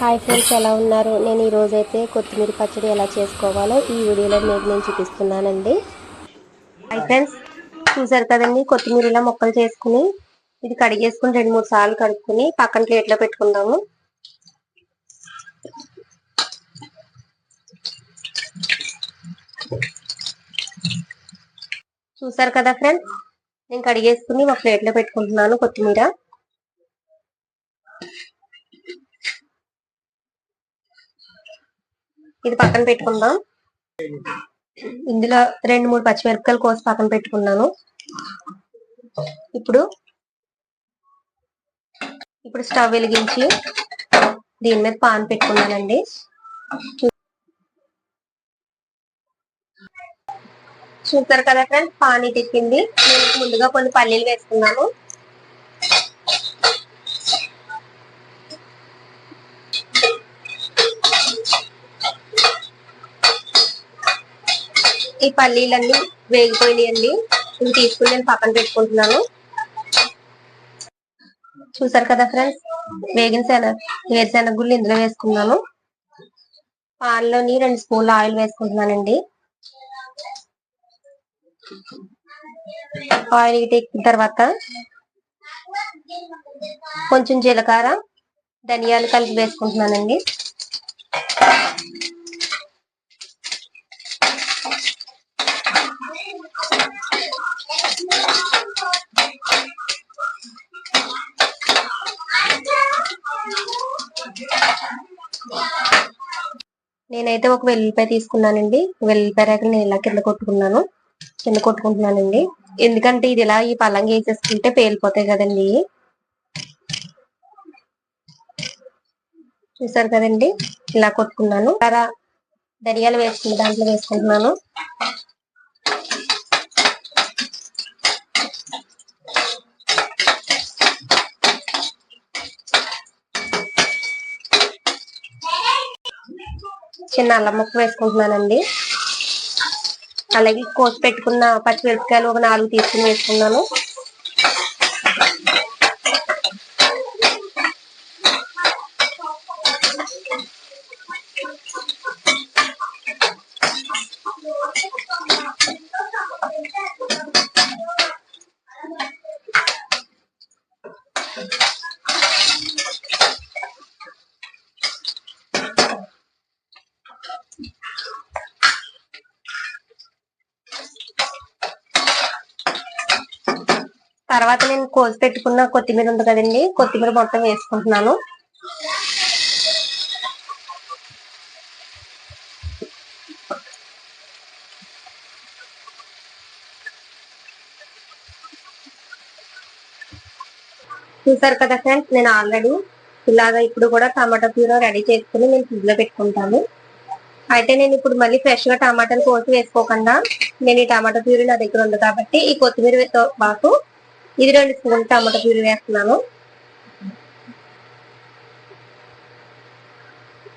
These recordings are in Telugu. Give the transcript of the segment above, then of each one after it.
హాయ్ ఫ్రెండ్స్ ఎలా ఉన్నారు? నేను ఈరోజైతే కొత్తిమీర పచ్చడి ఎలా చేసుకోవాలో ఈ వీడియోలో మీకు నేను చూపిస్తున్నానండి. హాయ్ ఫ్రెండ్స్ చూసారు కదండి? కొత్తిమీర ఇలా ముక్కలు చేసుకుని ఇది కడిగేసుకుని రెండు మూడు సార్లు కడుక్కుని పక్కన ప్లేట్లో పెట్టుకుందాము. చూసారు కదా ఫ్రెండ్స్? నేను కడిగేసుకుని ఒక ప్లేట్లో పెట్టుకుంటున్నాను కొత్తిమీర. ఇది పక్కన పెట్టుకుందాం. ఇందులో రెండు మూడు పచ్చిమిరపకాయలు కోసి పక్కన పెట్టుకున్నాను. ఇప్పుడు ఇప్పుడు స్టవ్ వెలిగించి దీని మీద పాన్ పెట్టుకున్నానండి. చూసారు కదా ఫ్రెండ్స్ పానీ తిప్పింది. నేను ముందుగా కొన్ని పల్లీలు వేసుకున్నాను. ఈ పల్లీలన్నీ వేగిపోయినాయండి. ఇవి తీసుకుని నేను పక్కన పెట్టుకుంటున్నాను. చూసారు కదా ఫ్రెండ్స్ వేగిన శనగ వేరుశెనగ గుళ్ళు ఇందులో వేసుకున్నాను. పాన్లోని రెండు స్పూన్ల ఆయిల్ వేసుకుంటున్నానండి. ఆయిల్ ఇటు ఎక్కిన తర్వాత కొంచెం జీలకర్ర ధనియాలు కలిపి వేసుకుంటున్నానండి. నేనైతే ఒక వెల్లుల్లిపాయ తీసుకున్నానండి. వెల్లుల్లిపాయ రేఖలు నేను ఇలా కింద కొట్టుకున్నాను. కింద కొట్టుకుంటున్నానండి. ఎందుకంటే ఇది ఇలా ఈ పల్లంగా వేసేసుకుంటే పేలిపోతాయి కదండి. చూసారు కదండి? ఇలా కొట్టుకున్నాను. అలా ధనియాలు వేసుకుని దాంట్లో వేసుకుంటున్నాను. చిన్న అల్లం ముక్క వేసుకుంటున్నానండి. అలాగే కోసి పెట్టుకున్న పచ్చిమిరపకాయలు ఒక నాలుగు తీసుకుని వేసుకున్నాను. తర్వాత నేను కోసి పెట్టుకున్న కొత్తిమీర ఉంది కదండి కొత్తిమీర మొత్తం వేసుకుంటున్నాను. చూసారు కదా ఫ్రెండ్స్ నేను ఆల్రెడీ ఇలాగా ఇప్పుడు కూడా టమాటా ప్యూర్ రెడీ చేసుకుని నేను ఫ్రిడ్జ్లో పెట్టుకుంటాను. అయితే నేను ఇప్పుడు మళ్ళీ ఫ్రెష్గా టమాటాలు కోసి వేసుకోకుండా నేను ఈ టమాటా ప్యూరీ నా దగ్గర ఉంది కాబట్టి ఈ కొత్తిమీరతో పాటు ఇది రెండు స్పూన్ టమాటా ప్యూరీ వేస్తున్నాను.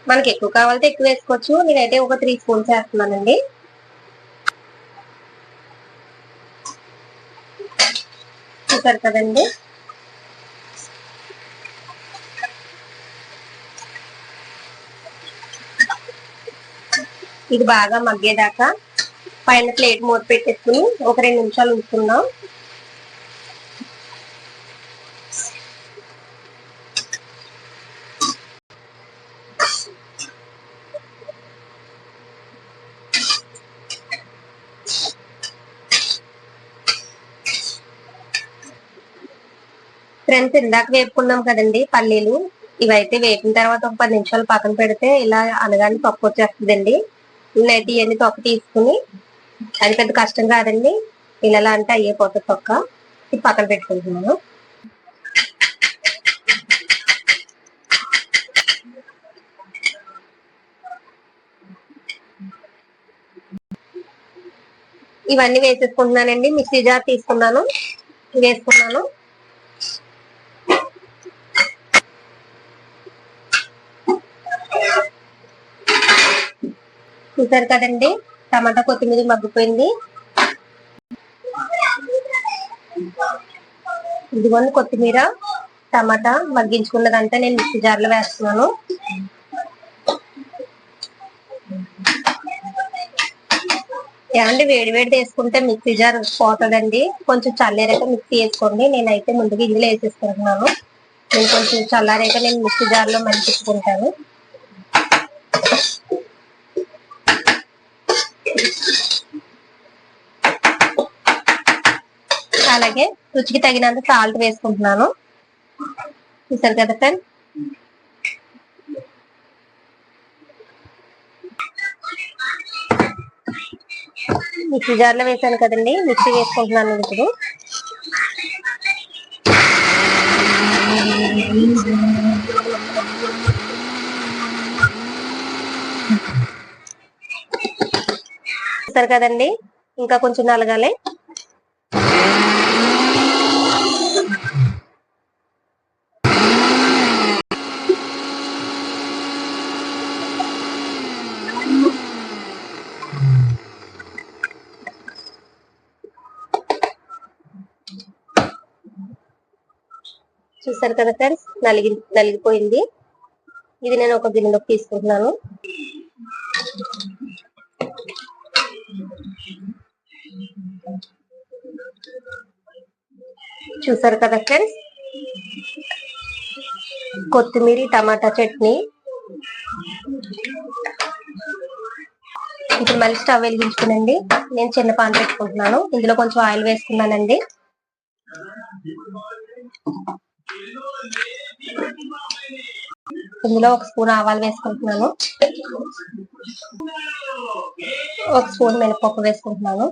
మనకి ఎక్కువ కావాలంటే ఎక్కువ వేసుకోవచ్చు. నేనైతే ఒక త్రీ స్పూన్స్ వేస్తున్నానండి. చూసారు కదండి. ఇది బాగా మగ్గేదాకా పైన ప్లేట్ మూత పెట్టేసుకుని ఒక రెండు నిమిషాలు ఉంచుకుందాం. ఫ్రెండ్స్ ఇందాక వేపుకున్నాం కదండి పల్లీలు. ఇవైతే వేపిన తర్వాత ఒక పది నిమిషాలు పక్కన పెడితే ఇలా అనగానే పప్పు వచ్చేస్తుందండి. నేనైతే ఇవన్నీ తొక్క తీసుకుని. అది పెద్ద కష్టం కాదండి. ఇలా అంటే అయ్యేపోతుంది తొక్క. ఇది పక్కన పెట్టుకుంటున్నాను. ఇవన్నీ వేసేసుకుంటున్నానండి. మిక్సీ జార్ తీసుకున్నాను. వేసుకున్నాను. చూసారు కదండి? టమాటా కొత్తిమీర మగ్గిపోయింది. ఇదిగోండి కొత్తిమీర. టమాటా మగ్గించుకున్నదంతా నేను మిక్సీ జార్లో వేస్తున్నాను. ఏమండి వేడి వేడి వేసుకుంటే మిక్సీ జార్ పోతుందండి. కొంచెం చల్లారాక మిక్సీ వేసుకోండి. నేనైతే ముందుగా ఇందులో వేసేసుకుంటున్నాను. నేను కొంచెం చల్లారాక నేను మిక్సీ జార్లో మళ్ళీ అలాగే రుచికి తగినంత సాల్ట్ వేసుకుంటున్నాను. చూసారు కదా ఫ్రెండ్ మిక్సీ జార్లో వేసాను కదండి. మిక్సీ వేసుకుంటున్నాను ఇప్పుడు. చూసారు కదండి. ఇంకా కొంచెం నలగాలి. చూసారు కదా ఫ్రెండ్స్ నలిగి నలిగిపోయింది. ఇది నేను ఒక గిన్నెలోకి తీసుకుంటున్నాను. చూసారు కదా ఫ్రెండ్స్ కొత్తిమీర టమాటా చట్నీ. ఇప్పుడు మళ్ళీ స్టవ్ వెలిగించుకునండి. నేను చిన్న పాన్ పెట్టుకుంటున్నాను. ఇందులో కొంచెం ఆయిల్ వేసుకున్నానండి. ఇందులో ఒక స్పూన్ ఆవాలు వేసుకుంటున్నాను. ఒక స్పూన్ మినపప్పు వేసుకుంటున్నాను.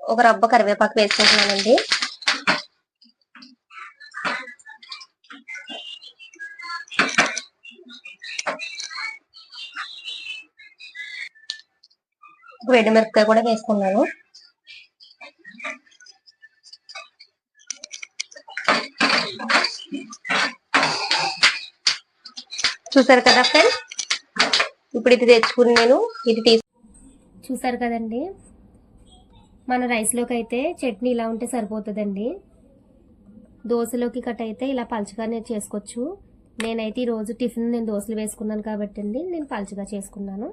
ఒక రబ్బ కరివేపాకు వేసుకుంటున్నానండి ఒక మిరపకాయ కూడా వేసుకున్నాను. చూసారు కదా ఫ్రెండ్స్ ఇప్పుడు ఇది తెచ్చుకుని నేను ఇది తీసు చూసారు కదండి? మన రైస్లోకి అయితే చట్నీ ఇలా ఉంటే సరిపోతుందండి. దోశలోకి కట్ అయితే ఇలా పలుచగానే చేసుకోవచ్చు. నేనైతే ఈరోజు టిఫిన్ నేను దోశలు వేసుకున్నాను కాబట్టి అండి నేను పలుచగా చేసుకున్నాను.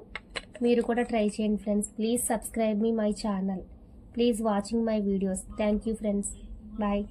మీరు కూడా ట్రై చేయండి friends please subscribe me my channel. Please watching my videos. Thank you friends bye.